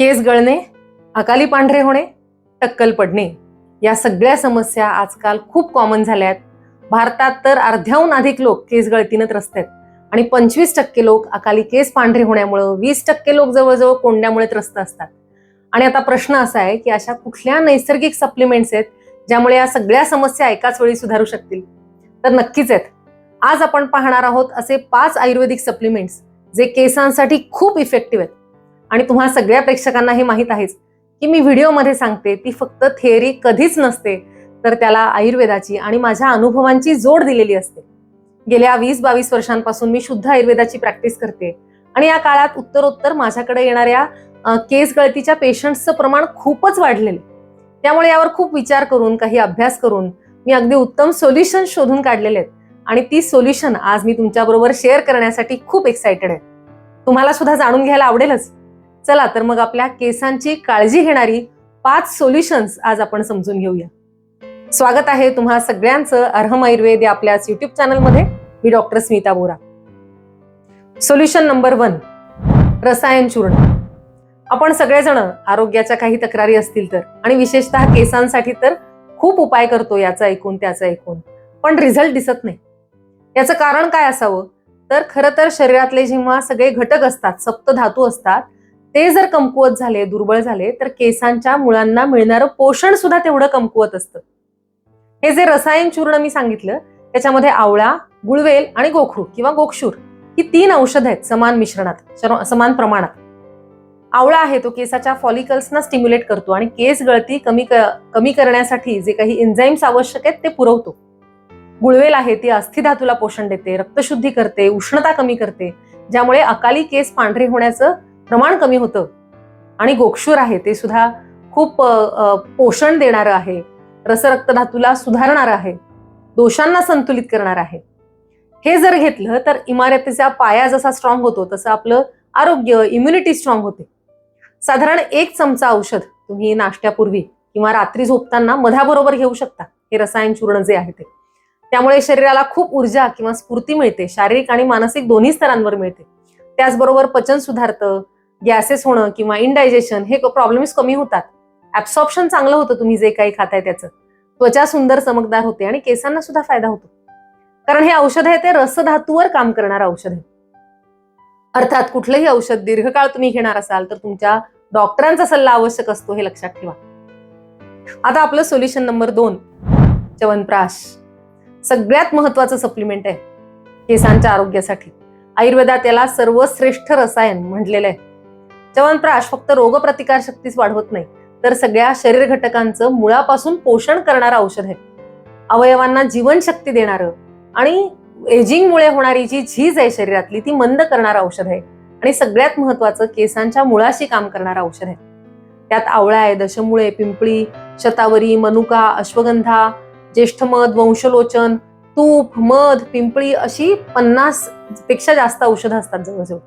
केस गळणे अकाली पांढरे होणे टक्कल पडणे या सगळ्या समस्या आजकाल खूप कॉमन झाल्या आहेत. भारतात तर अर्ध्याहून अधिक लोक केस गळतीनं त्रस्त आहेत आणि पंचवीस टक्के लोक अकाली केस पांढरे होण्यामुळं वीस टक्के लोक जवळजवळ कोंड्यामुळे त्रस्त असतात. आणि आता प्रश्न असा आहे की अशा कुठल्या नैसर्गिक सप्लिमेंट्स आहेत ज्यामुळे या सगळ्या समस्या एकाच वेळी सुधारू शकतील? तर नक्कीच आहेत. आज आपण पाहणार आहोत असे पाच आयुर्वेदिक सप्लिमेंट्स जे केसांसाठी खूप इफेक्टिव्ह आहेत. आणि तुम्हा सगळ्या प्रेक्षकांना हे माहीत आहेच की मी व्हिडिओमध्ये सांगते ती फक्त थिअरी कधीच नसते तर त्याला आयुर्वेदाची आणि माझ्या अनुभवांची जोड दिलेली असते. गेल्या वीस बावीस वर्षांपासून मी शुद्ध आयुर्वेदाची प्रॅक्टिस करते आणि या काळात उत्तरोत्तर माझ्याकडे येणाऱ्या केस गळतीच्या पेशंट्सचं प्रमाण खूपच वाढलेलं त्यामुळे यावर खूप विचार करून काही अभ्यास करून मी अगदी उत्तम सोल्युशन शोधून काढलेले आहेत. आणि ती सोल्युशन आज मी तुमच्याबरोबर शेअर करण्यासाठी खूप एक्सायटेड आहे. तुम्हाला सुद्धा जाणून घ्यायला आवडेलच. चला तर मग आपल्या केसांची काळजी घेणारी पाच सोल्युशन्स आज आपण समजून घेऊया. स्वागत आहे तुम्हा सगळ्यांचं अर्हम आयुर्वेद या आपल्याच युट्यूब चॅनलमध्ये मी doctor Smita Bora. Solution number one रसायन चूर्ण. आपण सगळेजण आरोग्याच्या काही तक्रारी असतील तर आणि विशेषतः केसांसाठी तर खूप उपाय करतो याचा ऐकून त्याचा ऐकून. पण रिझल्ट दिसत नाही. याचं कारण काय असावं? तर खरं तर शरीरातले जेव्हा सगळे घटक असतात सप्त धातू असतात ते जर कमकुवत झाले दुर्बळ झाले तर केसांच्या मुळांना मिळणारं पोषण सुद्धा तेवढं कमकुवत असतं. हे जे रसायन चूर्ण मी सांगितलं त्याच्यामध्ये आवळा गुळवेल आणि गोखरू किंवा गोक्षूर ही तीन औषधं आहेत समान मिश्रणात समान प्रमाणात. आवळा आहे तो केसाच्या फॉलिकल्सना स्टिम्युलेट करतो आणि केस गळती कमी क- कमी करण्यासाठी जे काही एन्झाईम्स आवश्यक आहेत ते पुरवतो. गुळवेल आहे ती अस्थिधातूला पोषण देते रक्तशुद्धी करते उष्णता कमी करते ज्यामुळे अकाली केस पांढरे होण्याचं प्रमाण कमी होतं. आणि गोक्षूर आहे ते सुद्धा खूप पोषण देणारं आहे. रसरक्तधातूला सुधारणारं आहे. दोषांना संतुलित करणार आहे. हे जर घेतलं तर इमारतीचा पाया जसा स्ट्रॉंग होतो तसं आपलं आरोग्य इम्युनिटी स्ट्रॉंग होते. साधारण एक चमचा औषध तुम्ही नाश्त्यापूर्वी किंवा रात्री झोपताना मधाबरोबर घेऊ शकता. हे रसायन चूर्ण जे आहे ते. त्यामुळे शरीराला खूप ऊर्जा किंवा स्फूर्ती मिळते. शारीरिक आणि मानसिक दोन्ही स्तरांवर मिळते. त्याचबरोबर पचन सुधारतं गॅसेस होणं किंवा इनडायजेशन हे प्रॉब्लेम्स कमी होतात. ऍब्सॉर्प्शन चांगलं होतं तुम्ही जे काही खाताय त्याचं. त्वचा सुंदर चमकदार होते आणि केसांना सुद्धा फायदा होतो. कारण हे औषध आहे ते रसधातूवर काम करणारं औषध आहे. अर्थात कुठलंही औषध दीर्घकाळ तुम्ही घेणार असाल तर तुमच्या डॉक्टरांचा सल्ला आवश्यक असतो हे लक्षात ठेवा. आता आपलं सोल्युशन नंबर दोन च्यवनप्राश. सगळ्यात महत्वाचं सप्लिमेंट आहे केसांच्या आरोग्यासाठी. आयुर्वेदात याला सर्वश्रेष्ठ रसायन म्हटलेलं आहे. च्यवनप्राश फक्त रोगप्रतिकार शक्तीच वाढवत नाही तर सगळ्या शरीर घटकांचं मुळापासून पोषण करणारं औषध आहे. अवयवांना जीवनशक्ती देणारं आणि एजिंगमुळे होणारी जी झीज आहे शरीरातली ती मंद करणारं औषध आहे. आणि सगळ्यात महत्वाचं केसांच्या मुळाशी काम करणारं औषध आहे. त्यात आवळा आहे दशमुळे पिंपळी शतावरी मनुका अश्वगंधा ज्येष्ठमध वंशलोचन तूप मध पिंपळी अशी पन्नासपेक्षा जास्त औषधं असतात जवळजवळ.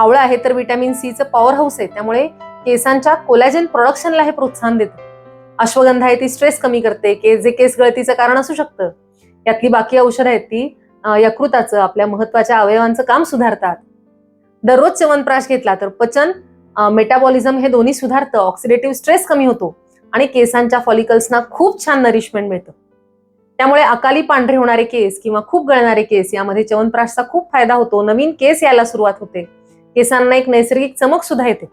आवळं आहे तर व्हिटॅमिन सीचं पॉवर हाऊस आहे. त्यामुळे केसांच्या कोलॅजन प्रोडक्शनला हे प्रोत्साहन देतं. अश्वगंधा आहे ती स्ट्रेस कमी करते. केस जे केस गळतीचं कारण असू शकतं. यातली बाकी औषधं आहेत ती यकृताचं आपल्या महत्त्वाच्या अवयवांचं काम सुधारतात. दररोज च्यवनप्राश घेतला तर पचन मेटाबॉलिझम हे दोन्ही सुधारतं. ऑक्सिडेटिव्ह स्ट्रेस कमी होतो आणि केसांच्या फॉलिकल्सना खूप छान नरिशमेंट मिळतं. त्यामुळे अकाली पांढरे होणारे केस किंवा खूप गळणारे केस यामध्ये च्यवनप्राशचा खूप फायदा होतो. नवीन केस यायला सुरुवात होते. केसांना एक नैसर्गिक चमक सुद्धा येते.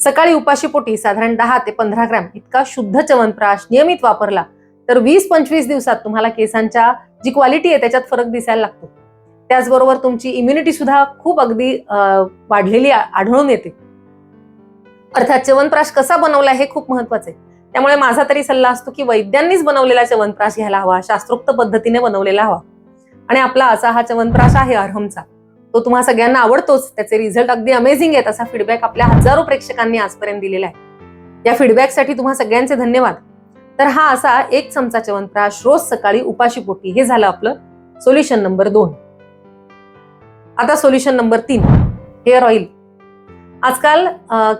सकाळी उपाशीपोटी साधारण दहा ते पंधरा ग्रॅम इतका शुद्ध चवनप्राश नियमित वापरला तर वीस पंचवीस दिवसात तुम्हाला केसांच्या जी क्वालिटी आहे त्याच्यात फरक दिसायला लागतो. त्याचबरोबर तुमची इम्युनिटी सुद्धा खूप अगदी अं, वाढलेली आढळून येते. अर्थात च्यवनप्राश कसा बनवला हे खूप महत्वाचं आहे. त्यामुळे माझा तरी सल्ला असतो की वैद्यांनीच बनवलेला च्यवनप्राश घ्यायला हवा शास्त्रोक्त पद्धतीने बनवलेला हवा. आणि आपला असा हा च्यवनप्राश आहे अरहमचा. तो तुम्हा सगळ्यांना आवडतोच. त्याचे रिझल्ट अगदी अमेझिंग आहेत. असा फीडबॅक आपल्या हजारो प्रेक्षकांनी आजपर्यंत दिलेला आहे या फीडबॅकसाठी तुम्हा सगळ्यांचे धन्यवाद. तर हा असा एक चमचा च्यवनप्राश रोज सकाळी उपाशी पोटी. हे झालं आपलं सोल्युशन नंबर दोन. आता सोल्युशन नंबर तीन. हेअर ऑइल आजकाल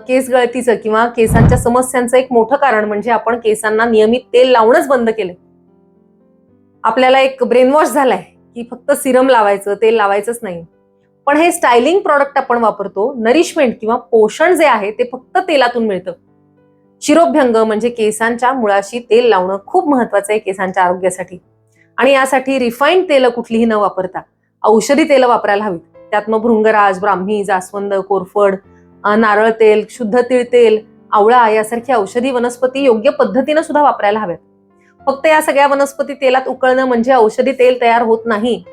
केस गळतीचं किंवा केसांच्या समस्यांचं एक मोठं कारण म्हणजे आपण केसांना नियमित तेल लावणंच बंद केलंय. आपल्याला एक ब्रेनवॉश झालाय की फक्त सिरम लावायचं तेल लावायचंच नाही. पण हे स्टायलिंग प्रॉडक्ट आपण वापरतो नरिशमेंट किंवा पोषण जे आहे ते फक्त तेलातून मिळतं. शिरोभ्यंग म्हणजे केसांच्या मुळाशी तेल लावणं खूप महत्वाचं आहे केसांच्या आरोग्यासाठी. आणि यासाठी रिफाईंड तेल कुठलीही न वापरता औषधी तेल वापरायला हवीत. त्यात मग भृंगराज ब्राह्मी जास्वंद कोरफड नारळ तेल शुद्ध तिळ तेल आवळा यासारखी औषधी वनस्पती योग्य पद्धतीनं सुद्धा वापरायला हव्यात. फक्त या सगळ्या वनस्पती तेलात उकळणं म्हणजे औषधी तेल तयार होत नाही.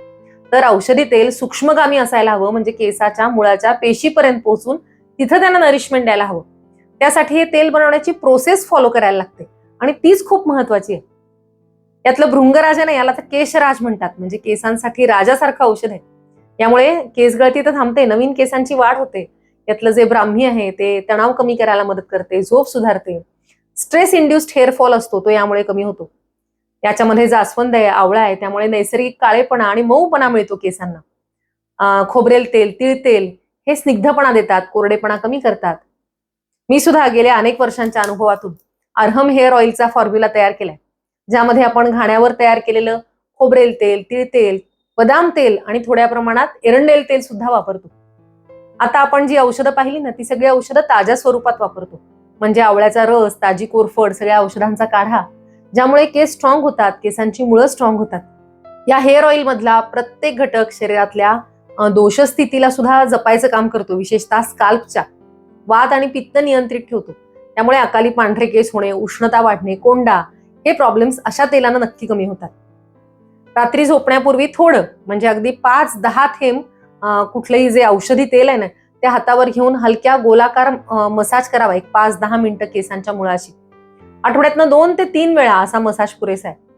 तर औषधी तेल सूक्ष्मगामी असायला हवं म्हणजे केसाच्या मुळाच्या पेशीपर्यंत पोहोचून तिथं त्यांना नरिशमेंट द्यायला हवं. त्यासाठी हे तेल बनवण्याची प्रोसेस फॉलो करायला लागते. आणि तीच खूप महत्वाची आहे. यातलं भृंगराज आहे ना याला तर केशराज म्हणतात. म्हणजे केसांसाठी राजासारखं औषध आहे. यामुळे केस गळती तर थांबते नवीन केसांची वाढ होते. यातलं जे ब्राह्मी आहे ते तणाव कमी करायला मदत करते झोप सुधारते. स्ट्रेस इंड्युस्ड हेअरफॉल असतो तो यामुळे कमी होतो. याच्यामध्ये जास्वंद आहे आवळा आहे त्यामुळे नैसर्गिक काळेपणा आणि मऊपणा मिळतो केसांना. खोबरेल तेल तिळ तेल हे स्निग्धपणा देतात कोरडेपणा कमी करतात. मी सुद्धा गेल्या अनेक वर्षांच्या अनुभवातून अर्हम हेअर ऑइलचा फॉर्म्युला तयार केलाय ज्यामध्ये आपण घाण्यावर तयार केलेलं खोबरेल तेल तिळ तेल बदाम तेल आणि थोड्या प्रमाणात एरंडेल तेल सुद्धा वापरतो. आता आपण जी औषधं पाहिली ना ती सगळी औषधं ताज्या स्वरूपात वापरतो. म्हणजे आवळ्याचा रस ताजी कोरफड सगळ्या औषधांचा काढा ज्यामुळे केस स्ट्रॉंग होतात केसांची मुळं स्ट्रॉंग होतात. या हेअर ऑइल मधला प्रत्येक घटक शरीरातल्या दोषस्थितीला सुद्धा जपायचं काम करतो विशेषतः स्काल्पच्या वात आणि पित्त नियंत्रित ठेवतो. त्यामुळे अकाली पांढरे केस होणे उष्णता वाढणे कोंडा हे प्रॉब्लेम्स अशा तेलानं नक्की कमी होतात. रात्री झोपण्यापूर्वी थोडं म्हणजे अगदी पाच दहा थेंब कुठलंही जे औषधी तेल आहे ना ते हातावर घेऊन हलक्या गोलाकार मसाज करावा. एक पाच दहा मिनिटं केसांच्या मुळाशी. आठवड्यातनं दोन ते तीन वेळा असा मसाज पुरेसा आहे.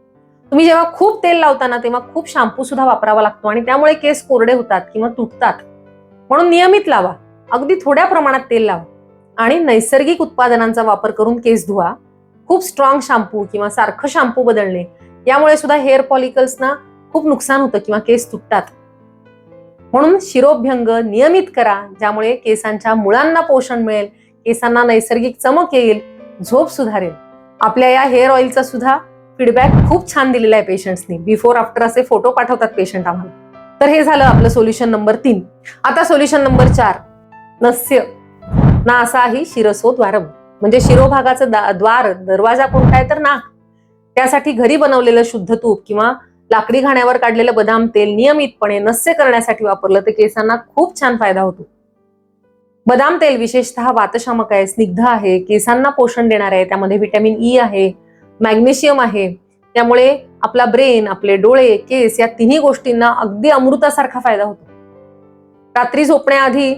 तुम्ही जेव्हा खूप तेल लावताना तेव्हा खूप शॅम्पू सुद्धा वापरावा लागतो आणि त्यामुळे केस कोरडे होतात किंवा तुटतात. म्हणून नियमित लावा. अगदी थोड्या प्रमाणात तेल लावा. आणि नैसर्गिक उत्पादनांचा वापर करून केस धुवा. खूप स्ट्रॉंग शॅम्पू किंवा सारखं शॅम्पू बदलणे. यामुळे सुद्धा हेअर पॉलिकल्सना खूप नुकसान होतं किंवा केस तुटतात. म्हणून शिरोभ्यंग नियमित करा ज्यामुळे केसांच्या मुळांना पोषण मिळेल केसांना नैसर्गिक चमक येईल झोप सुधारेल. आपल्या या हेअर ऑइलचा सुद्धा फीडबॅक खूप छान दिलेला आहे पेशंट्सनी बिफोर आफ्टर असे फोटो पाठवतात पेशंट आम्हाला. तर हे झालं आपलं सोल्युशन नंबर तीन. आता सोल्युशन नंबर चार. नस्य. ना असा आहे शिरसो द्वारम. म्हणजे शिरोभागाचं द्वार दरवाजा कोणता आहे तर नाक. त्यासाठी घरी बनवलेलं शुद्ध तूप किंवा लाकडी घाण्यावर काढलेलं बदाम तेल नियमितपणे नस्य करण्यासाठी वापरलं तर केसांना खूप छान फायदा होतो. बदाम तेल विशेषतः वातशामक आहे स्निग्ध आहे केसांना पोषण देणार आहे त्यामध्ये व्हिटॅमिन ई आहे मॅग्नेशियम आहे. त्यामुळे आपला ब्रेन आपले डोळे केस या तिन्ही गोष्टींना अगदी अमृतासारखा फायदा होतो. रात्री झोपण्याआधी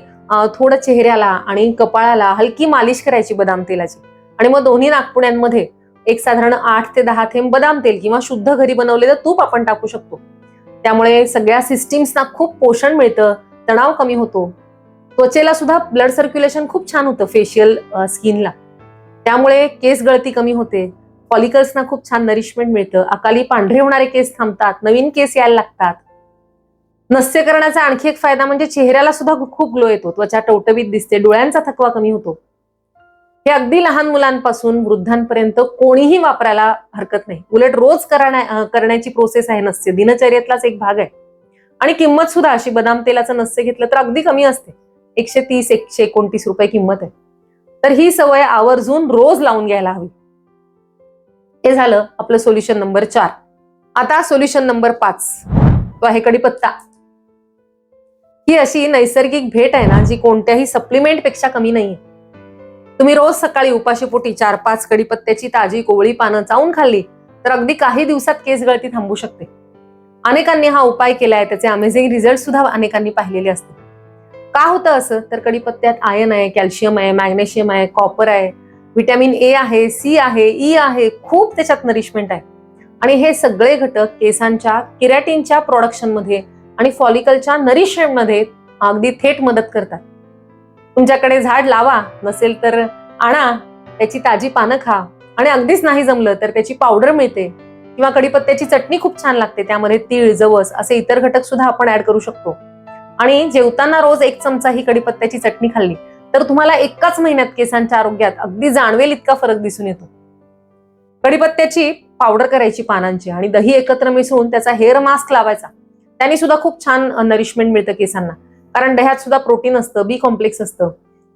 थोडं चेहऱ्याला आणि कपाळाला हलकी मालिश करायची बदाम तेलाची. आणि मग दोन्ही नागपुण्यांमध्ये एक साधारण आठ ते दहा थेंब बदाम तेल किंवा शुद्ध घरी बनवलेलं तूप आपण टाकू शकतो. त्यामुळे सगळ्या सिस्टीम्सना खूप पोषण मिळतं तणाव कमी होतो. त्वचेला सुद्धा ब्लड सर्क्युलेशन खूप छान होतं फेशियल स्किनला त्यामुळे केस गळती कमी होते. फॉलिकल्सना खूप छान नरिशमेंट मिळतं. अकाली पांढरे होणारे केस थांबतात. नवीन केस यायला लागतात. नस्य करण्याचा आणखी एक फायदा म्हणजे चेहऱ्याला सुद्धा खूप ग्लो येतो. त्वचा टवटवीत दिसते. डोळ्यांचा थकवा कमी होतो. हे अगदी लहान मुलांपासून वृद्धांपर्यंत कोणीही वापरायला हरकत नाही. उलट रोज करण्या- करण्याची प्रोसेस आहे नस्य. दिनचर्येतलाच एक भाग आहे. आणि किंमत सुद्धा अशी बदाम तेलाचं नस्य घेतलं तर अगदी कमी असते. एकशे तीस एकशे एकोणतीस रुपये किंमत आहे. तर ही सवय आवर्जून रोज लावून घ्यायला हवी. हे झालं आपलं सोल्युशन नंबर चार. आता सोल्युशन नंबर पाच. तो आहे कडीपत्ता. ही अशी नैसर्गिक भेट आहे ना जी कोणत्याही सप्लिमेंटपेक्षा कमी नाहीये. तुम्ही रोज सकाळी उपाशीपोटी चार पाच कडीपत्त्याची ताजी कोवळी पानं चावून खाल्ली तर अगदी काही दिवसात केस गळती थांबू शकते. अनेकांनी हा उपाय केला आहे त्याचे अमेझिंग रिझल्ट सुद्धा अनेकांनी पाहिलेले असते का होतं असं? तर कडीपत्त्यात आयन आहे कॅल्शियम आहे मॅग्नेशियम आहे कॉपर आहे व्हिटॅमिन ए आहे सी आहे ई आहे खूप त्याच्यात नरिशमेंट आहे. आणि हे सगळे घटक केसांच्या किरॅटिनच्या प्रोडक्शनमध्ये आणि फॉलिकलच्या नरिशमेंटमध्ये अगदी थेट मदत करतात. तुमच्याकडे झाड लावा नसेल तर आणा त्याची ताजी पानं खा. आणि अगदीच नाही जमलं तर त्याची पावडर मिळते किंवा कडीपत्त्याची चटणी खूप छान लागते त्यामध्ये तीळ जवस असे इतर घटक सुद्धा आपण ऍड करू शकतो. आणि जेवताना रोज एक चमचा ही कडीपत्त्याची चटणी खाल्ली तर तुम्हाला एकाच महिन्यात केसांच्या आरोग्यात अगदी जाणवेल इतका फरक दिसून येतो. कडीपत्त्याची पावडर करायची पानांची आणि दही एकत्र मिसळून त्याचा हेअर मास्क लावायचा. त्याने सुद्धा खूप छान नरिशमेंट मिळतं केसांना कारण दह्यात सुद्धा प्रोटीन असतं बी कॉम्प्लेक्स असतं.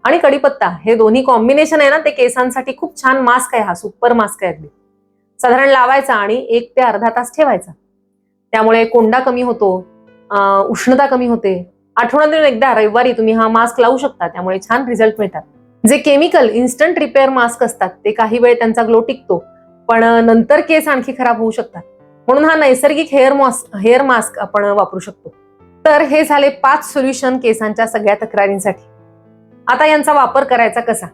आणि कडीपत्ता हे दोन्ही कॉम्बिनेशन आहे ना ते केसांसाठी खूप छान मास्क आहे हा सुपर मास्क आहे अगदी. साधारण लावायचा आणि एक ते अर्धा तास ठेवायचा. त्यामुळे कोंडा कमी होतो उष्णता कमी होते आठवड्यातून एकदा रविवारी तुम्ही हा मास्क लावू शकता त्यामुळे छान रिझल्ट मिळतात. जे केमिकल इन्स्टंट रिपेअर मास्क असतात ते काही वेळ त्यांचा ग्लो टिकतो पण नंतर केस आणखी खराब होऊ शकतात. म्हणून हा नैसर्गिक हेअर मास्क हेअर मास्क आपण वापरू शकतो. तर हे झाले पाच सोल्युशन केसांच्या सगळ्या तक्रारींसाठी. आता यांचा वापर करायचा कसा?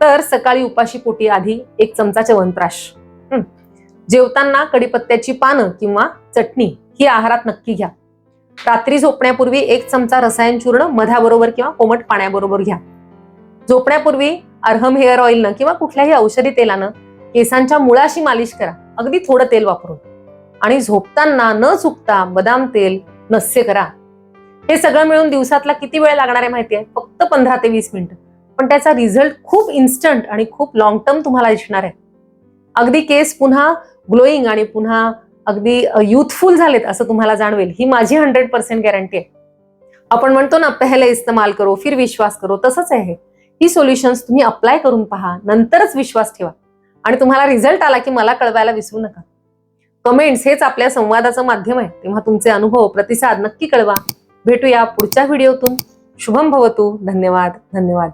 तर सकाळी उपाशी पोटी आधी एक चमचा च्यवनप्राश. जेवताना कडीपत्त्याची पानं किंवा चटणी ही आहारात नक्की घ्या. रात्री झोपण्यापूर्वी एक चमचा रसायन चूर्ण मधाबरोबर किंवा कोमट पाण्याबरोबर घ्या. झोपण्यापूर्वी अर्हम हेअर ऑइलनं किंवा कुठल्याही औषधी तेलानं केसांच्या मुळाशी मालिश करा. अगदी थोडं तेल वापरून. आणि झोपताना न चुकता बदाम तेल नस्य करा. हे सगळं मिळून दिवसातला किती वेळ लागणार आहे माहितीये? फक्त पंधरा ते वीस मिनिटं. पण त्याचा रिझल्ट खूप इन्स्टंट आणि खूप लॉंग टर्म तुम्हाला दिसणार आहे. अगदी केस पुन्हा ग्लोईंग आणि पुन्हा अगदी युथफुल झालेत असं तुम्हाला जाणवेल. ही माझी हंड्रेड पर्सेंट गॅरंटी आहे. आपण म्हणतो ना पहिले इस्तेमाल करो फिर विश्वास करो तसंच आहे ही. सोल्युशन्स तुम्ही अप्लाय करून पहा नंतरच विश्वास ठेवा. आणि तुम्हाला रिझल्ट आला की मला कळवायला विसरू नका. कमेंट्स हेच आपल्या संवादाचं माध्यम आहे. तेव्हा तुमचे अनुभव प्रतिसाद नक्की कळवा. भेटूया पुढच्या व्हिडिओतून शुभम भवतू. धन्यवाद धन्यवाद.